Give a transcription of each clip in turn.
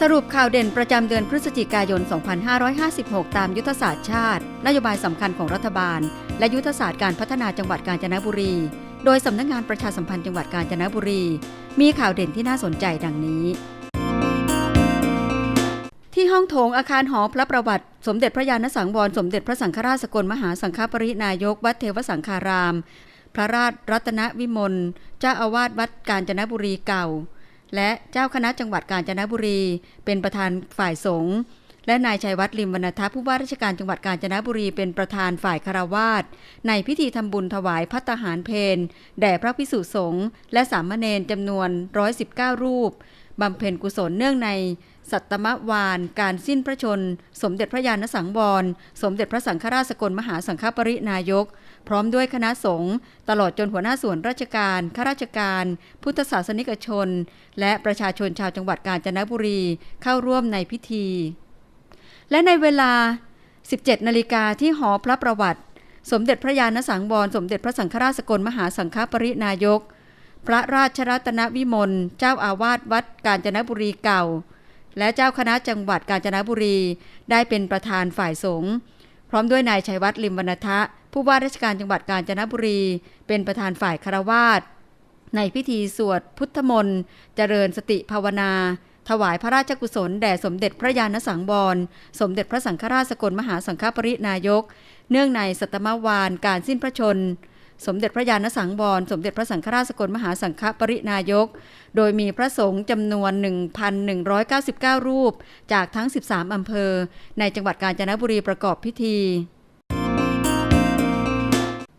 สรุปข่าวเด่นประจำเดือนพฤศจิกายน 2556 ตามยุทธศาสตร์ชาติ นโยบายสำคัญของรัฐบาล และยุทธศาสตร์การพัฒนาจังหวัดกาญจนบุรี โดยสำนักงงานประชาสัมพันธ์จังหวัดกาญจนบุรี มีข่าวเด่นที่น่าสนใจดังนี้ ที่ห้องโถงอาคารหอพระประวัติ สมเด็จพระยาณสังวร สมเด็จพระสังฆราชสกลมหาสังฆปรินายกวัดเทวสังฆาราม พระราชรัตนวิมลเจ้าอาวาสวัดกาญจนบุรีเก่า และเจ้าคณะจังหวัดกาญจนบุรี เป็นประธานฝ่ายสงฆ์และนายชัยวัฒน์ลิมวรรณทัพผู้ว่าราชการจังหวัดกาญจนบุรีเป็นประธานฝ่ายคารวาสในพิธีทำบุญถวายพัตหารเพนแด่พระพิสุสงฆ์และสามเณรจำนวน 119 รูปบำเพ็ญกุศลเนื่องใน สัตมวาน การสิ้นพระชน สมเด็จพระยาณสังวร สมเด็จพระสังฆราชสกลมหาสังฆปรินายก พร้อมด้วยคณะสงฆ์ตลอดจนหัวหน้าส่วนราชการข้าราชการ พุทธศาสนิกชน และประชาชนชาวจังหวัดกาญจนบุรีเข้าร่วมในพิธี และในเวลา 17 นาฬิกาที่หอพระประวัติ สมเด็จพระยาณสังวรสมเด็จพระสังฆราชสกลมหาสังฆปรินายก พระราชรัตนวิมลเจ้าอาวาสวัดกาญจนบุรีเก่า และเจ้าคณะจังหวัดกาญจนบุรีได้เป็นประธานฝ่ายสงฆ์พร้อมด้วยนายชัยวัฒน์ลิมวรรณทะ ผู้ว่าราชการจังหวัดกาญจนบุรี เป็นประธานฝ่ายคารวาสในพิธีสวดพุทธมนต์เจริญสติภาวนา ถวายพระราชกุศลแด่สมเด็จพระยาณสังวร สมเด็จพระสังฆราชสกลมหาสังฆปรินายก เนื่องในสัตมวานการสิ้นพระชน สมเด็จพระยาณสังวร สมเด็จพระสังฆราชสกลมหาสังฆปรินายก โดยมีพระสงฆ์จำนวน 1,199 รูป จากทั้ง 13 อำเภอ ในจังหวัดกาญจนบุรีประกอบพิธี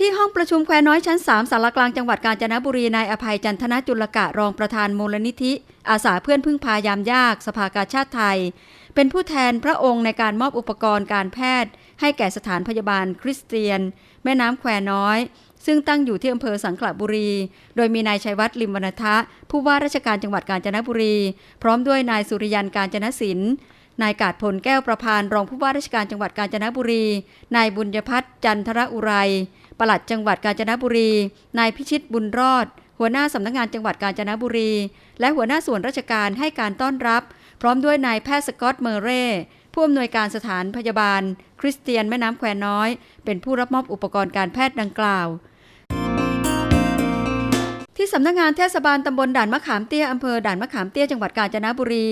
ที่ห้องประชุมแควน้อยชั้น 3สารกลางจังหวัดกาญจนบุรีนายอภัยจันทนจุลกะรองประธานมูลนิธิ อาสาเพื่อนพึ่งพายามยาก สภากาชาติไทย เป็นผู้แทนพระองค์ในการมอบอุปกรณ์การแพทย์ ให้แก่สถานพยาบาลคริสเตียน แม่น้ำแควน้อย ซึ่งตั้งอยู่ที่อำเภอสังขละบุรี โดยมีนายชัยวัฒน์ลิมวรรณทะ ผู้ว่าราชการจังหวัดกาญจนบุรี พร้อมด้วยนายสุริยันการจนศิลป์นายกาดพลแก้วประพานรองผู้ว่าราชการจังหวัดกาญจนบุรี นายบุญยพัฒน์จันทระอุไร ปลัดจังหวัดกาญจนบุรี นายพิชิตบุญรอด หัวหน้าสำนักงานจังหวัดกาญจนบุรี และหัวหน้าส่วนราชการให้การต้อนรับ พร้อมด้วยนายแพทย์สกอตเมอร์เร่ผู้อำนวยการสถานพยาบาล คริสเตียนแม่น้ำแควน้อย เป็นผู้รับมอบอุปกรณ์การแพทย์ดังกล่าว ที่สำนักงานเทศบาลตำบลด่านมะขามเตี้ยอำเภอด่านมะขามเตี้ยจังหวัดกาญจนบุรี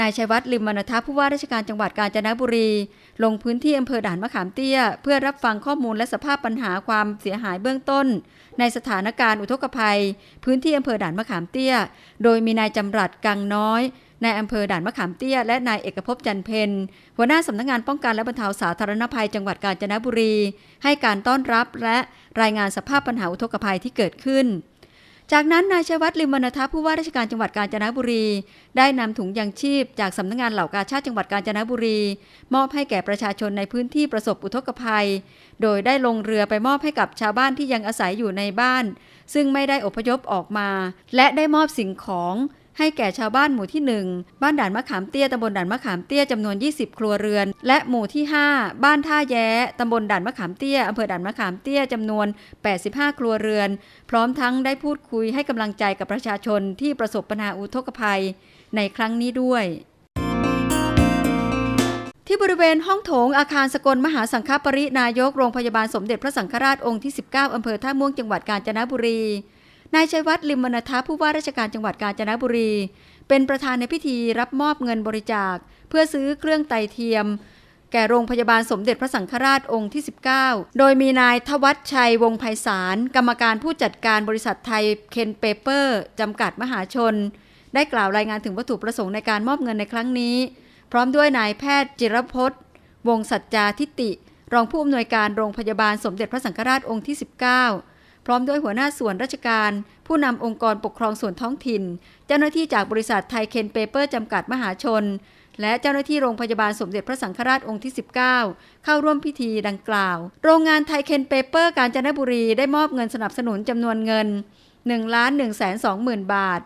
นายชัยวัฒน์ลิมวรรณทัพผู้ว่าราชการจังหวัดกาญจนบุรี ลงพื้นที่อำเภอด่านมะขามเตี้ย เพื่อรับฟังข้อมูลและสภาพปัญหาความเสียหายเบื้องต้น ในสถานการณ์อุทกภัย พื้นที่อำเภอด่านมะขามเตี้ย โดยมีนายจำรัดกังน้อยนายอำเภอด่านมะขามเตี้ย และนายเอกภพจันเพนหัวหน้าสำนักงานป้องกันและบรรเทาสาธารณภัยจังหวัดกาญจนบุรี ให้การต้อนรับและรายงานสภาพปัญหาอุทกภัยที่เกิดขึ้น จากนั้นนายชัยวัตรลิมวรรทัพผู้ว่าราชการจังหวัดกาญจนบุรี ได้นำถุงยางชีพ จากสำนักงานเหล่ากาชาติจังหวัดกาญจนบุรี มอบให้แก่ประชาชนในพื้นที่ประสบอุทกภัย โดยได้ลงเรือไปมอบให้กับชาวบ้านที่ยังอาศัยอยู่ในบ้าน ซึ่งไม่ได้อพยพออกมา และได้มอบสิ่งของ ให้แก่ชาวบ้านหมู่ที่ 1 บ้านด่านมะขามเตี้ยตำบลด่านมะขามเตี้ยจำนวน 20 ครัวเรือน และหมู่ที่ 5 บ้านท่าแย้ตำบลด่านมะขามเตี้ยอำเภอด่านมะขามเตี้ยจำนวน 85 ครัวเรือน พร้อมทั้งได้พูดคุยให้กำลังใจกับประชาชนที่ประสบปัญหาอุทกภัย ในครั้งนี้ด้วยที่บริเวณห้องโถงอาคารสกลมหาสังฆปรินายกโรงพยาบาลสมเด็จพระสังฆราชองค์ที่ 19 อำเภอท่าม่วงจังหวัดกาญจนบุรี นายชัยวัฒน์ลิมวรรณทัพผู้ว่าราชการจังหวัดกาญจนบุรี เป็นประธานในพิธีรับมอบเงินบริจาค เพื่อซื้อเครื่องไตเทียม แก่โรงพยาบาลสมเด็จพระสังฆราชองค์ที่ 19 โดยมีนายทวัชชัยวงศ์ไพศาล กรรมการผู้จัดการบริษัทไทยเคนเปเปอร์จำกัดมหาชน ได้กล่าวรายงานถึงวัตถุประสงค์ในการมอบเงินในครั้งนี้ พร้อมด้วยนายแพทย์จิรพจน์ วงสัจจาทิติ รองผู้อำนวยการโรงพยาบาลสมเด็จพระสังฆราชองค์ที่ 19 พร้อมด้วยหัวหน้าส่วนราชการ ผู้นำองค์กรปกครองส่วนท้องถิ่น เจ้าหน้าที่จากบริษัทไทยเคนเปเปอร์จำกัดมหาชน และเจ้าหน้าที่โรงพยาบาลสมเด็จพระสังฆราชองค์ที่ 19 เข้าร่วมพิธีดังกล่าว โรงงานไทยเคนเปเปอร์กาญจนบุรีได้มอบเงินสนับสนุนจำนวนเงิน1ล้าน1แสน2หมื่นบาท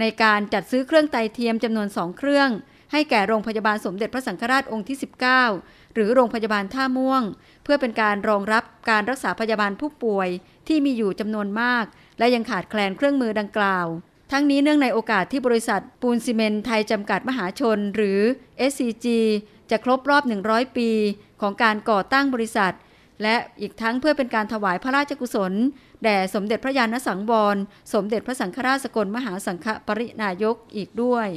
ในการจัดซื้อเครื่องไตเทียมจำนวน 2 เครื่อง ให้แก่โรงพยาบาลสมเด็จพระสังฆราชองค์ที่ 19 หรือโรงพยาบาลท่าม่วง เพื่อเป็นการรองรับการรักษาพยาบาลผู้ป่วยที่มีอยู่จำนวนมาก และยังขาดแคลนเครื่องมือดังกล่าว ทั้งนี้เนื่องในโอกาสที่บริษัทปูนซีเมนไทยจำกัดมหาชน หรือ SCG จะครบรอบ 100 ปี ของการก่อตั้งบริษัท และอีกทั้งเพื่อเป็นการถวายพระราชกุศล แด่สมเด็จพระยาณสังวร สมเด็จพระสังฆราชสกลมหาสังฆปรินายกอีกด้วย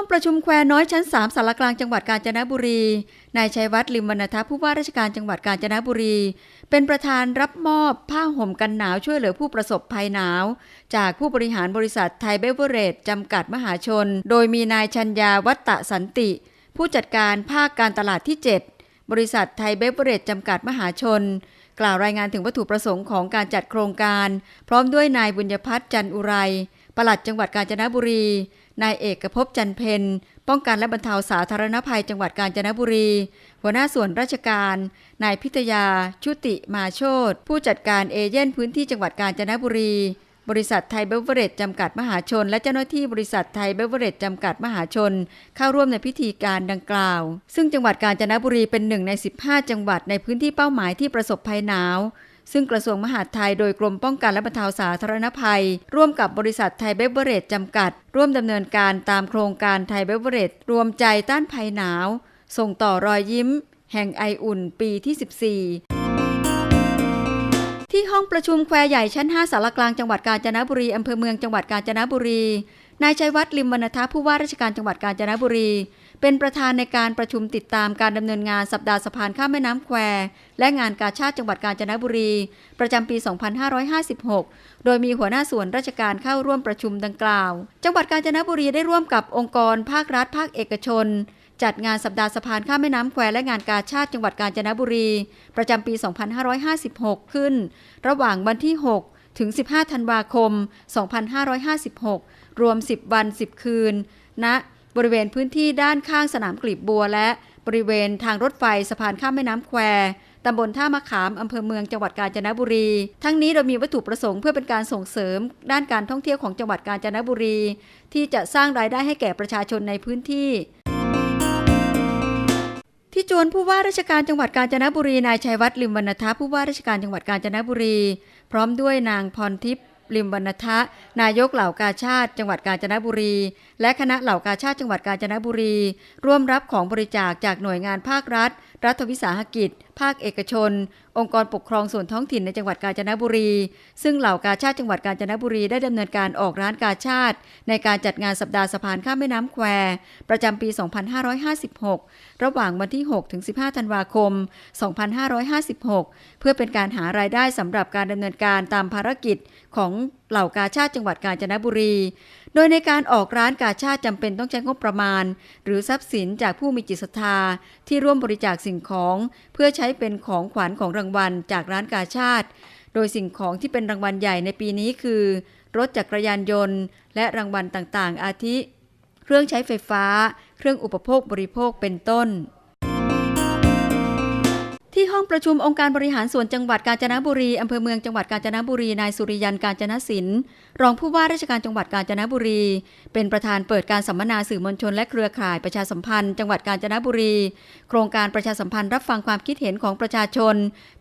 องประชุมแควน้อยชั้น 3สารกลางจังหวัดกาญจนบุรี นายชัยวัฒน์ลิมวรรณทัพผู้ว่าราชการจังหวัดกาญจนบุรี เป็นประธานรับมอบผ้าห่มกันหนาวช่วยเหลือผู้ประสบภัยหนาว จากผู้บริหารบริษัทไทยเบเวอร์เรจจำกัดมหาชน โดยมีนายชัญญาวัตตะสันติ ผู้จัดการภาคการตลาดที่ 7 บริษัทไทยเบเวอร์เรจจำกัดมหาชน กล่าวรายงานถึงวัตถุประสงค์ของการจัดโครงการ พร้อมด้วยนายบุญยพัฒน์จันอุไรปลัดจังหวัดกาญจนบุรี นายเอกภพจันเพนป้องกันและบรรเทาสาธารณภัยจังหวัดกาญจนบุรี หัวหน้าส่วนราชการ นายพิทยา ชุติมาโชตผู้จัดการเอเย่นพื้นที่จังหวัดกาญจนบุรี บริษัทไทยเบเวอร์เรจจำกัดมหาชน และเจ้าหน้าที่บริษัทไทยเบเวอร์เรจจำกัดมหาชน เข้าร่วมในพิธีการดังกล่าว ซึ่งจังหวัดกาญจนบุรีเป็นหนึ่งใน 15 จังหวัดในพื้นที่เป้าหมายที่ประสบภัยหนาว ซึ่งกระทรวงมหาดไทยโดยกรมป้องกันและบรรเทาสาธารณภัย ร่วมกับบริษัทไทยเบเวอร์เรจจำกัด ร่วมดำเนินการตามโครงการไทยเบเวอร์เรจรวมใจต้านภัยหนาว ส่งต่อรอยยิ้ม แห่งไออุ่นปีที่ 14ที่ห้องประชุมแควใหญ่ชั้น 5 สารกลางจังหวัดกาญจนบุรี อำเภอเมืองจังหวัดกาญจนบุรี นายชัยวัฒน์ลิมวรรณทัพผู้ว่าราชการจังหวัดกาญจนบุรี เป็นประธานในการประชุมติดตามการดำเนินงานสัปดาห์สะพานข้ามแม่น้ำแคว และงานกาชาติจังหวัดกาญจนบุรี ประจำปี 2556 โดยมีหัวหน้าส่วนราชการเข้าร่วมประชุมดังกล่าว จังหวัดกาญจนบุรีได้ร่วมกับองค์กรภาครัฐ ภาคเอกชน จัดงานสัปดาห์สะพานข้ามแม่น้ำแควและงานกาชาติจังหวัดกาญจนบุรี ประจำปี 2556 ขึ้น ระหว่างวันที่ 6 ถึง 15 ธันวาคม 2556 รวม 10 วัน 10 คืนณ บริเวณพื้นที่ด้านข้างสนามกลีบบัว และบริเวณทางรถไฟสะพานข้ามแม่น้ำแควตำบลท่ามะขามอำเภอเมืองจังหวัดกาญจนบุรี ทั้งนี้เรามีวัตถุประสงค์เพื่อเป็นการส่งเสริม ด้านการท่องเที่ยวของจังหวัดกาญจนบุรี ที่จะสร้างรายได้ให้แก่ประชาชนในพื้นที่ ที่จวนผู้ว่าราชการจังหวัดกาญจนบุรีนายชัยวัฒน์ลิมวรรณทัพผู้ว่าราชการจังหวัดกาญจนบุรี พร้อมด้วยนางพรทิพย์ ลิมวรรณทะ นายกเหล่ากาชาติจังหวัดกาญจนบุรี และคณะเหล่ากาชาติจังหวัดกาญจนบุรี ร่วมรับของบริจาคจากหน่วยงานภาครัฐ รัฐวิสาหกิจ ภาคเอกชน องค์กรปกครองส่วนท้องถิ่นในจังหวัดกาญจนบุรี ซึ่งเหล่ากาชาติจังหวัดกาญจนบุรีได้ดำเนินการออกร้านกาชาติ ในการจัดงานสัปดาห์สะพานข้ามแม่น้ำแควประจำปี 2556 ระหว่างวันที่ 6 ถึง 15 ธันวาคม 2556 เพื่อเป็นการหารายได้สำหรับการดำเนินการตามภารกิจของเหล่ากาชาติจังหวัดกาญจนบุรี โดยในการออกร้านกาชาติจำเป็นต้องใช้งบประมาณ หรือทรัพย์สินจากผู้มีจิตศรัทธาที่ร่วมบริจาคสิ่งของ เพื่อใช้เป็นของขวัญของรางวัลจากร้านกาชาติ โดยสิ่งของที่เป็นรางวัลใหญ่ในปีนี้คือ รถจักรยานยนต์ และรางวัลต่างๆ อาทิ เครื่องใช้ไฟฟ้า เครื่องอุปโภคบริโภคเป็นต้น องประชุมองค์การบริหารส่วนจังหวัดกาญจนบุรีอำเภอเมืองจังหวัดกาญจนบุรีนายสุริยันกาญจนศิลป์รองผู้ว่าราชการจังหวัดกาญจนบุรี เป็นประธานเปิดการสัมมนาสื่อมวลชนและเครือข่ายประชาสัมพันธ์ จังหวัดกาญจนบุรี โครงการประชาสัมพันธ์รับฟังความคิดเห็นของประชาชน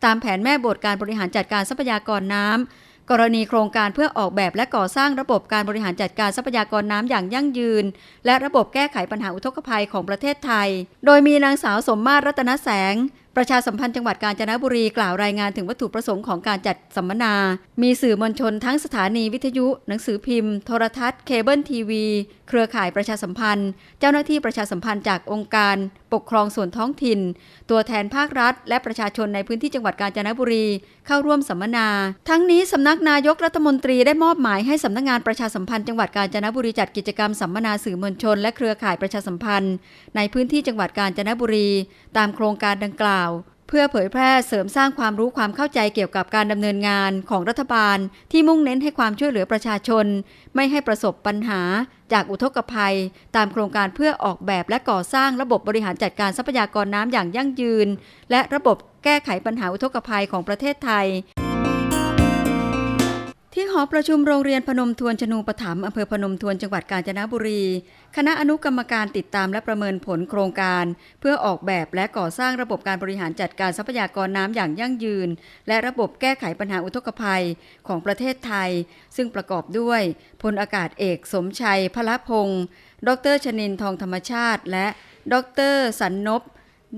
ตามแผนแม่บทการบริหารจัดการทรัพยากรน้ำกรณีโครงการเพื่อออกแบบและก่อสร้างระบบการบริหารจัดการทรัพยากรน้ำอย่างยั่งยืน และระบบแก้ไขปัญหาอุทกภัยของประเทศไทย โดยมีนางสาวสมมาตรรัตนแสงประชาสัมพันธ์จังหวัดกาญจนบุรีกล่าวรายงานถึงวัตถุประสงค์ของการจัดสัมมนา มีสื่อมวลชนทั้งสถานีวิทยุ หนังสือพิมพ์ โทรทัศน์ เคเบิลทีวี เครือข่ายประชาสัมพันธ์ เจ้าหน้าที่ประชาสัมพันธ์จากองค์การ ปกครองส่วนท้องถิ่น ตัวแทนภาครัฐ และประชาชนในพื้นที่จังหวัดกาญจนบุรี เข้าร่วมสัมมนา ทั้งนี้สำนักนายกรัฐมนตรีได้มอบหมายให้สำนักงานประชาสัมพันธ์จังหวัดกาญจนบุรีจัดกิจกรรมสัมมนาสื่อมวลชน และเครือข่ายประชาสัมพันธ์ ในพื้นที่จังหวัดกาญจนบุรี ตามโครงการดังกล่าวเพื่อเผยแพร่เสริมสร้างความรู้ความเข้าใจเกี่ยวกับการดำเนินงานของรัฐบาล ที่มุ่งเน้นให้ความช่วยเหลือประชาชน ไม่ให้ประสบปัญหา จากอุทกภัย ตามโครงการเพื่อออกแบบและก่อสร้างระบบบริหารจัดการทรัพยากรน้ำอย่างยั่งยืน และระบบแก้ไขปัญหาอุทกภัยของประเทศไทย ที่หอประชุมโรงเรียนพนมทวนชนูปถัมอำเภอพนมทวนจังหวัดกาญจนบุรี คณะอนุกรรมการติดตามและประเมินผลโครงการ เพื่อออกแบบและก่อสร้างระบบการบริหารจัดการทรัพยากรน้ำอย่างยั่งยืน และระบบแก้ไขปัญหาอุทกภัยของประเทศไทย ซึ่งประกอบด้วยพลอากาศเอกสมชัยพละพงศ์ดรชนินทองธรรมชาติ และดรสันนพ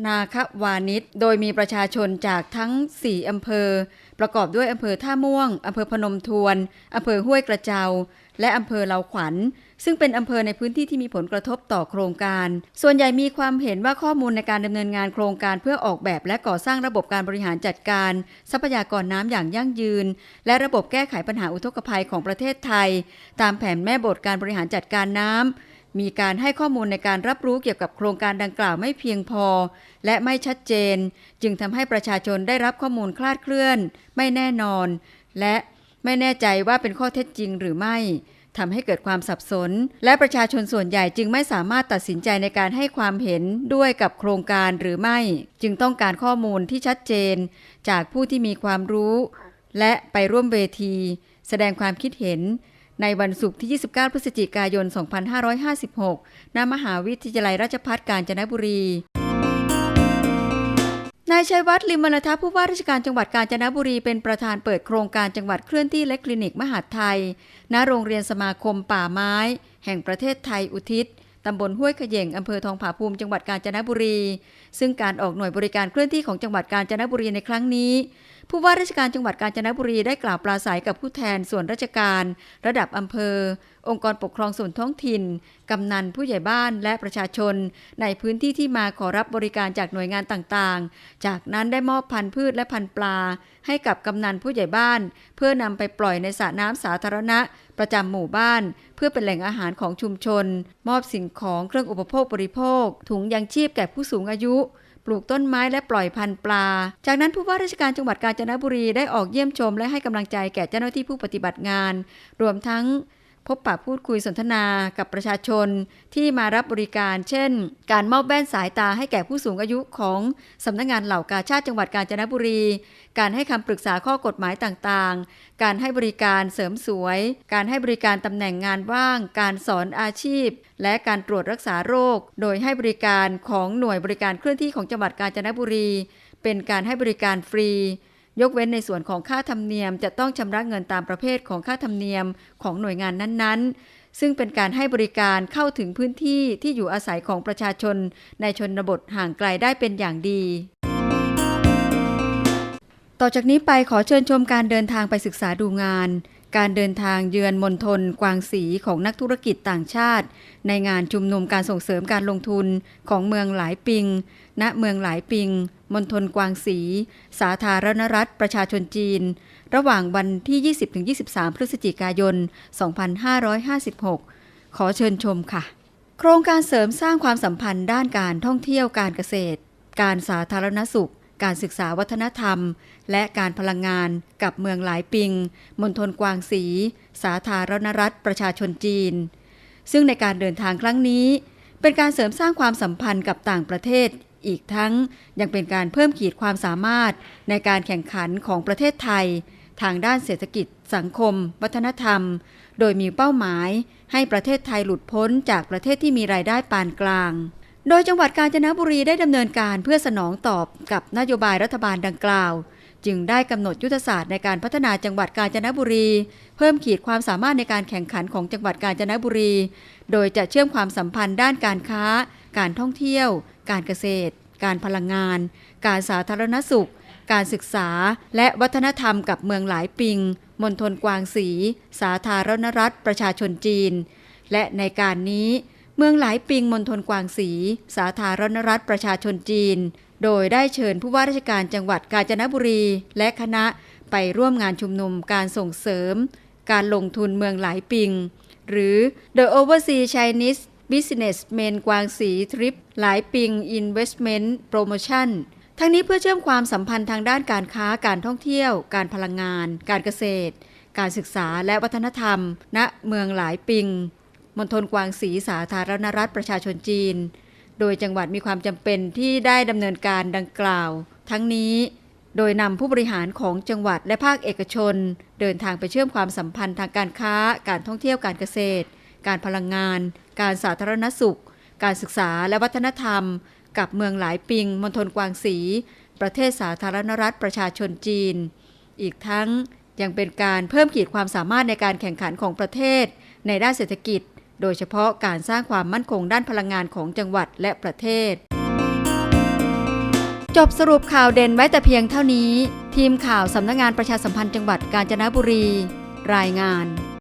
นาควานิชโดยมีประชาชนจากทั้ง 4 อำเภอ ประกอบด้วยอำเภอท่าม่วงอำเภอพนมทวนอำเภอห้วยกระเจา และอำเภอเลาขวัญ ซึ่งเป็นอำเภอในพื้นที่ที่มีผลกระทบต่อโครงการ ส่วนใหญ่มีความเห็นว่าข้อมูลในการดำเนินงานโครงการเพื่อออกแบบและก่อสร้างระบบการบริหารจัดการ ทรัพยากรน้ำอย่างยั่งยืน และระบบแก้ไขปัญหาอุทกภัยของประเทศไทย ตามแผนแม่บทการบริหารจัดการน้ำ มีการให้ข้อมูลในการรับรู้เกี่ยวกับโครงการดังกล่าวไม่เพียงพอ และไม่ชัดเจน จึงทำให้ประชาชนได้รับข้อมูลคลาดเคลื่อน ไม่แน่นอน และไม่แน่ใจว่าเป็นข้อเท็จจริงหรือไม่ทำให้เกิดความสับสน และประชาชนส่วนใหญ่จึงไม่สามารถตัดสินใจในการให้ความเห็นด้วยกับโครงการหรือไม่ จึงต้องการข้อมูลที่ชัดเจน จากผู้ที่มีความรู้ และไปร่วมเวที แสดงความคิดเห็น ในวันศุกร์ที่ 29 พฤศจิกายน 2556 ณ มหาวิทยาลัยราชภัฏกาญจนบุรี นายชัยวัฒน์ลิมมนทัพผู้ว่าราชการจังหวัดกาญจนบุรีเป็นประธานเปิดโครงการจังหวัดเคลื่อนที่และคลินิกมหาดไทย ณ โรงเรียนสมาคมป่าไม้ แห่งประเทศไทยอุทิศตำบลห้วยขย่งอำเภอทองผาภูมิจังหวัดกาญจนบุรี ซึ่งการออกหน่วยบริการเคลื่อนที่ของจังหวัดกาญจนบุรีในครั้งนี้ ผู้ว่าราชการจังหวัดกาญจนบุรีได้กล่าวปราศัยกับผู้แทนส่วนราชการ ระดับอำเภอ องค์กรปกครองส่วนท้องถิ่น กำนันผู้ใหญ่บ้านและประชาชน ในพื้นที่ที่มาขอรับบริการจากหน่วยงานต่างๆ จากนั้นได้มอบพันธุ์พืชและพันธุ์ปลา ให้กับกำนันผู้ใหญ่บ้าน เพื่อนำไปปล่อยในสระน้ำสาธารณะ ประจำหมู่บ้าน เพื่อเป็นแหล่งอาหารของชุมชน มอบสิ่งของเครื่องอุปโภคบริโภค ถุงยังชีพแก่ผู้สูงอายุ ปลูกต้นไม้และปล่อยพันธุ์ปลา จากนั้นผู้ว่าราชการจังหวัดกาญจนบุรีได้ออกเยี่ยมชม และให้กำลังใจแก่เจ้าหน้าที่ผู้ปฏิบัติงาน รวมทั้ง พบปะพูดคุยสนทนากับประชาชนที่มารับบริการ เช่น การมอบแว่นสายตาให้แก่ผู้สูงอายุของสำนักงงานเหล่ากาชาติจังหวัดกาญจนบุรี การให้คำปรึกษาข้อกฎหมายต่างๆ การให้บริการเสริมสวย การให้บริการตำแหน่งงานว่าง การสอนอาชีพ และการตรวจรักษาโรค โดยให้บริการของหน่วยบริการเคลื่อนที่ของจังหวัดกาญจนบุรี เป็นการให้บริการฟรี ยกเว้นในส่วนของค่าธรรมเนียม จะต้องชำระเงินตามประเภทของค่าธรรมเนียมของหน่วยงานนั้นๆ ซึ่งเป็นการให้บริการเข้าถึงพื้นที่ที่อยู่อาศัยของประชาชน ในชนบทห่างไกลได้เป็นอย่างดี ต่อจากนี้ไปขอเชิญชมการเดินทางไปศึกษาดูงาน การเดินทางเยือนมณฑลกวางสีของนักธุรกิจต่างชาติ ในงานชุมนุมการส่งเสริมการลงทุนของเมืองหลายปิง ณ เมืองหลายปิง มณฑลกวางสี สาธารณรัฐประชาชนจีน ระหว่างวันที่ 20-23 พฤศจิกายน 2556 ขอเชิญชมค่ะ โครงการเสริมสร้างความสัมพันธ์ด้านการท่องเที่ยวการเกษตร การสาธารณสุข การศึกษาวัฒนธรรม และการพลังงานกับเมืองหลายปิง มณฑลกวางสี สาธารณรัฐประชาชนจีน ซึ่งในการเดินทางครั้งนี้ เป็นการเสริมสร้างความสัมพันธ์กับต่างประเทศ อีกทั้งยังเป็นการเพิ่มขีดความสามารถในการแข่งขันของประเทศไทย ทางด้านเศรษฐกิจ สังคม วัฒนธรรม โดยมีเป้าหมาย ให้ประเทศไทยหลุดพ้นจากประเทศที่มีรายได้ปานกลาง โดยจังหวัดกาญจนบุรีได้ดำเนินการเพื่อสนองตอบกับนโยบายรัฐบาลดังกล่าว จึงได้กำหนดยุทธศาสตร์ในการพัฒนาจังหวัดกาญจนบุรี เพิ่มขีดความสามารถในการแข่งขันของจังหวัดกาญจนบุรี โดยจะเชื่อมความสัมพันธ์ด้านการค้า การท่องเที่ยว การเกษตร การพลังงาน การสาธารณสุข การศึกษา และวัฒนธรรมกับเมืองหลายปิงมณฑลกวางสี สาธารณรัฐประชาชนจีน และในการนี้ เมืองหลายปิงมณฑลกวางสี สาธารณรัฐประชาชนจีน โดยได้เชิญผู้ว่าราชการจังหวัดกาญจนบุรี และคณะไปร่วมงานชุมนุมการส่งเสริม การลงทุนเมืองหลายปิง หรือ The Overseas Chinese Businessmen กวางสีทริปหลายปิง Investment Promotion ทั้งนี้เพื่อเชื่อมความสัมพันธ์ทางด้านการค้าการท่องเที่ยว การพลังงาน การเกษตร การศึกษาและวัฒนธรรม ณเมืองหลายปิง มณฑลกวางสีสาธารณรัฐประชาชนจีน โดยจังหวัดมีความจำเป็นที่ได้ดำเนินการดังกล่าว ทั้งนี้โดยนำผู้บริหารของจังหวัดและภาคเอกชน เดินทางไปเชื่อมความสัมพันธ์ทางการค้า การท่องเที่ยวการเกษตร การพลังงาน การสาธารณสุข การศึกษาและวัฒนธรรม กับเมืองหลายปิงมณฑลกวางสี ประเทศสาธารณรัฐประชาชนจีน อีกทั้งยังเป็นการเพิ่มขีดความสามารถในการแข่งขันของประเทศ ในด้านเศรษฐกิจ โดยเฉพาะการสร้างความมั่นคงด้านพลังงานของจังหวัดและประเทศ จบสรุปข่าวเด่นไว้แต่เพียงเท่านี้ ทีมข่าวสำนักงงานประชาสัมพันธ์จังหวัดกาญจนบุรี รายงาน